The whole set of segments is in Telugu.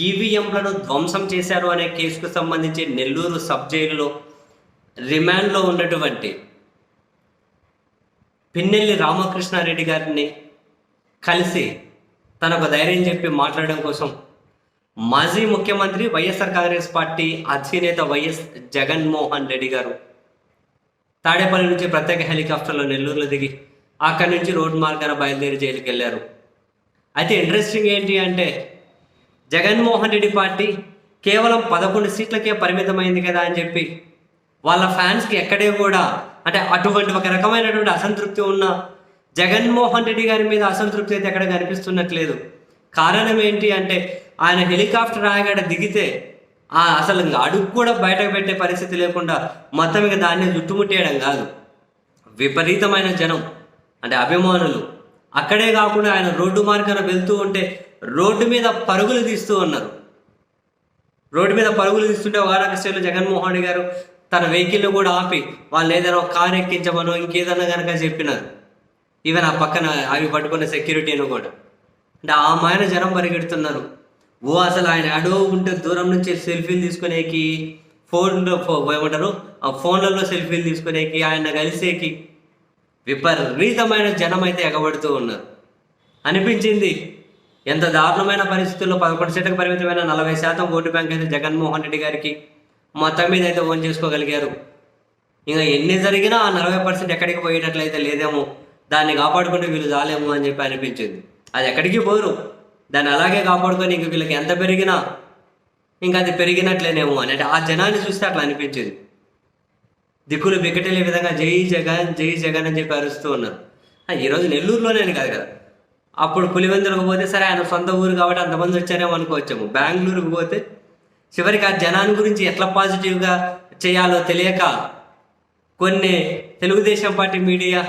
ఈవీఎంలను ధ్వంసం చేశారు అనే కేసుకు సంబంధించి నెల్లూరు సబ్ జైలులో రిమాండ్లో ఉన్నటువంటి పిన్నెల్లి రామకృష్ణారెడ్డి గారిని కలిసి తనకు ధైర్యం చెప్పి మాట్లాడడం కోసం మాజీ ముఖ్యమంత్రి వైఎస్ఆర్ కాంగ్రెస్ పార్టీ అధినేత వైఎస్ జగన్మోహన్ రెడ్డి గారు తాడేపల్లి నుంచి ప్రత్యేక హెలికాప్టర్లో నెల్లూరులో దిగి అక్కడి నుంచి రోడ్ మార్గాన బయలుదేరి జైలుకి వెళ్ళారు అయితే ఇంట్రెస్టింగ్ ఏంటి అంటే జగన్మోహన్ రెడ్డి పార్టీ కేవలం పదకొండు సీట్లకే పరిమితమైంది కదా అని చెప్పి వాళ్ళ ఫ్యాన్స్కి ఎక్కడే కూడా అంటే అటువంటి ఒక రకమైనటువంటి అసంతృప్తి ఉన్న జగన్మోహన్ రెడ్డి గారి మీద అసంతృప్తి అయితే ఎక్కడ కనిపిస్తున్నట్లేదు. కారణం ఏంటి అంటే ఆయన హెలికాప్టర్ ఆగాడ దిగితే ఆ అసలు అడుగు కూడా బయటకు పెట్టే పరిస్థితి లేకుండా మొత్తం ఇక దాన్ని చుట్టుముట్టేయడం కాదు. విపరీతమైన జనం అంటే అభిమానులు. అక్కడే కాకుండా ఆయన రోడ్డు మార్గాన వెళ్తూ ఉంటే రోడ్డు మీద పరుగులు తీస్తూ ఉన్నారు. రోడ్డు మీద పరుగులు తీస్తుంటే వారాకశ్రీలో జగన్మోహన్ రెడ్డి గారు తన వెహికల్ కూడా ఆపి వాళ్ళు ఏదైనా కారు ఎక్కించమనో ఇంకేదన్నా కనుక చెప్పినారు. ఈవెన్ ఆ పక్కన అవి పట్టుకున్న సెక్యూరిటీని కూడా. అంటే ఆ మాయన జనం పరిగెడుతున్నారు. ఓ అసలు ఆయన అడో ఉంటే దూరం నుంచి సెల్ఫీలు తీసుకునేకి ఫోన్లో ఏమంటారు? ఆ ఫోన్లలో సెల్ఫీలు తీసుకునేకి ఆయన కలిసేకి విపరీతమైన జనం అయితే ఎగబడుతూ ఉన్నారు. అనిపించింది ఎంత దారుణమైన పరిస్థితుల్లో పదకొండు సీట్లకు పరిమితమైన నలభై శాతం ఓటు బ్యాంక్ అయితే జగన్మోహన్ రెడ్డి గారికి మొత్తం మీద అయితే ఓన్ చేసుకోగలిగారు. ఇంకా ఎన్ని జరిగినా ఆ నలభై పర్సెంట్ ఎక్కడికి పోయేటట్లయితే లేదేమో దాన్ని కాపాడుకుంటే వీళ్ళు రాలేము అని చెప్పి అనిపించింది. అది ఎక్కడికి పోరు. దాన్ని అలాగే కాపాడుకొని ఇంక వీళ్ళకి ఎంత పెరిగినా ఇంకా అది పెరిగినట్లేనేమో అని. అంటే ఆ జనాన్ని చూస్తే అట్లా అనిపించింది. దిక్కులు బిక్కటలే విధంగా జై జగన్ జై జగన్ అని చెప్పి అరుస్తూ ఉన్నారు. ఈరోజు నెల్లూరులోనే అని కాదు కదా. అప్పుడు పులివెందులకు పోతే సరే ఆయన సొంత ఊరు కాబట్టి అంతమంది వచ్చారేమో అనుకోవచ్చాము. బెంగళూరుకు పోతే చివరికి ఆ జనాన్ని గురించి ఎట్లా పాజిటివ్గా చేయాలో తెలియక కొన్ని తెలుగుదేశం పార్టీ మీడియా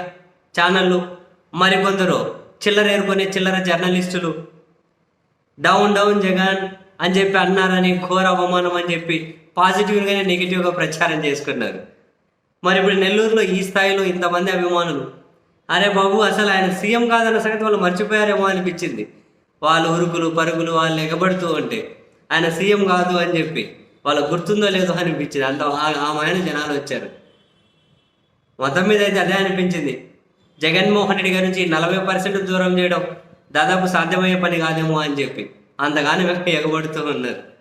ఛానళ్ళు మరికొందరు చిల్లర ఏరుకునే చిల్లర జర్నలిస్టులు డౌన్ డౌన్ జగన్ అని చెప్పి అన్నారని ఘోర అవమానం అని చెప్పి పాజిటివ్గానే నెగిటివ్గా ప్రచారం చేసుకున్నారు. మరి ఇప్పుడు నెల్లూరులో ఈ స్థాయిలో ఇంతమంది అభిమానులు అరే బాబు అసలు ఆయన సీఎం కాదన్న సంగతి వాళ్ళు మర్చిపోయారేమో అనిపించింది. వాళ్ళు ఉరుకులు పరుగులు వాళ్ళు ఎగబడుతూ ఉంటే ఆయన సీఎం కాదు అని చెప్పి వాళ్ళ గుర్తుందో లేదో అనిపించింది. అంత ఆ- జనాలు వచ్చారు. మొత్తం మీద అయితే అదే అనిపించింది. జగన్మోహన్ రెడ్డి గారి నుంచి నలభై పర్సెంట్ దూరం చేయడం దాదాపు సాధ్యమయ్యే పని కాదేమో అని చెప్పి అంతగాని ఎగబడుతూ ఉన్నారు.